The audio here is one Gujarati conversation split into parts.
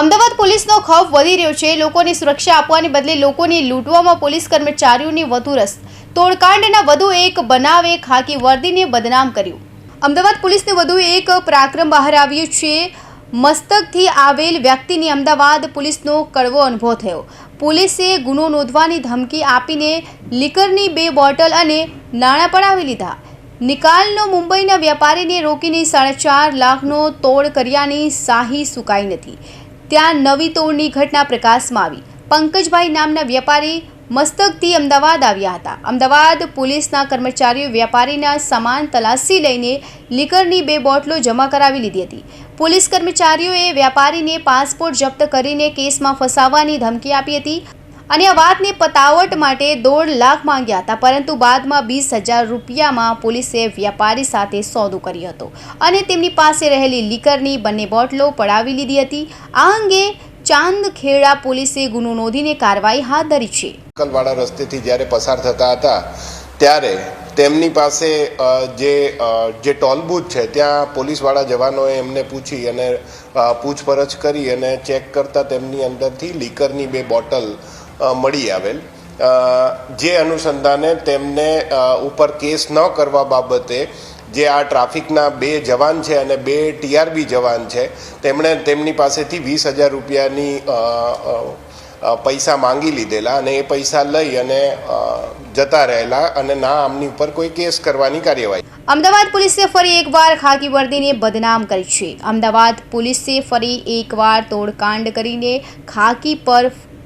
અમદાવાદ પોલીસનો ખોફ વધી રહ્યો છે. લોકોની સુરક્ષા આપવાને બદલે લોકોને લૂંટવામાં પોલીસ કર્મચારીઓની વધુ રસ. તોડકાંડના વધુ એક બનાવે ખાકી વર્દીને બદનામ કર્યું. અમદાવાદ પોલીસને વધુ એક પરાક્રમ બહાર આવ્યું છે. મસ્તકથી આવેલ વ્યક્તિને અમદાવાદ પોલીસનો કડવો અનુભવ થયો. પોલીસે ગુનો નોંધવાની ધમકી આપીને લીકરની બે બોટલ અને નાણાં પડાવી લીધા. નિકાલનો મુંબઈના વેપારીને રોકીને સાડા ચાર લાખનો તોડ કર્યાની શાહી સુકાઈ નથી. ત્યાં નવી તોડની ઘટના પ્રકાશમાં આવી. પંકજભાઈ નામના વેપારી મસ્તકથી અમદાવાદ આવ્યા હતા. અમદાવાદ પોલીસના કર્મચારીઓ વેપારીના સામાન તલાશી લઈને લિકરની બે બોટલો જમા કરાવી લીધી હતી. પોલીસ કર્મચારીઓએ વેપારીને પાસપોર્ટ જપ્ત કરીને કેસમાં ફસાવવાની ધમકી આપી હતી. અને આ વાતને પતાવટ માટે દોઢ લાખ માંગ્યા હતા, પરંતુ બાદમાં વીસ હજાર રૂપિયામાં પોલીસે વ્યાપારી સાથે સોદો કર્યો હતો અને તેમની પાસે રહેલી લીકરની બંને બોટલો પડાવી લીધી હતી. આ અંગે ચાંદખેડા પોલીસે ગુનો નોંધીને કાર્યવાહી હાથ ધરી છે. કલવાડા રસ્તેથી જ્યારે પસાર થતા હતા, ત્યારે તેમની પાસે જે જે ટોલબૂથ છે, ત્યાં પોલીસવાળા જવાનોએ એમને પૂછી અને પૂછપરછ કરી અને ચેક કરતા તેમની અંદરથી લીકરની બે બોટલ મળી આવેલ. જે અનુસંધાને તેમને ઉપર કેસ ન કરવા બાબતે જે આ ટ્રાફિકના બે જવાન છે અને બે ટીઆરબી જવાન છે, તેમણે તેમની પાસેથી વીસ હજાર રૂપિયાની પૈસા માંગી લીધેલા અને એ પૈસા લઈ અને જતા રહેલા અને ના આમની ઉપર કોઈ કેસ કરવાની કાર્યવાહી. અમદાવાદ પોલીસે ફરી એકવાર ખાકી વર્દીને બદનામ કરી છે. અમદાવાદ પોલીસે ફરી એકવાર તોડકાંડ કરીને ખાકી પર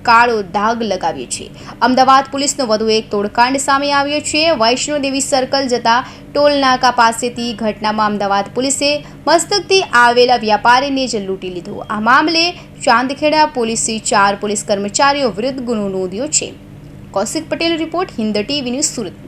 કાળો દાગ લગાવ્યો છે. અમદાવાદ પોલીસનો વધુ એક તોડકાંડ સામે આવ્યો છે. વૈષ્ણોદેવી સર્કલ જતા ટોલ નાકા પાસેથી ઘટનામાં અમદાવાદ પોલીસે મસ્તકથી આવેલા વ્યાપારીને જ લૂંટી લીધો. આ મામલે ચાંદખેડા પોલીસે ચાર પોલીસ કર્મચારીઓ વિરુદ્ધ ગુનો નોંધ્યો છે. Kaushik Patel report Hind TV news Surat.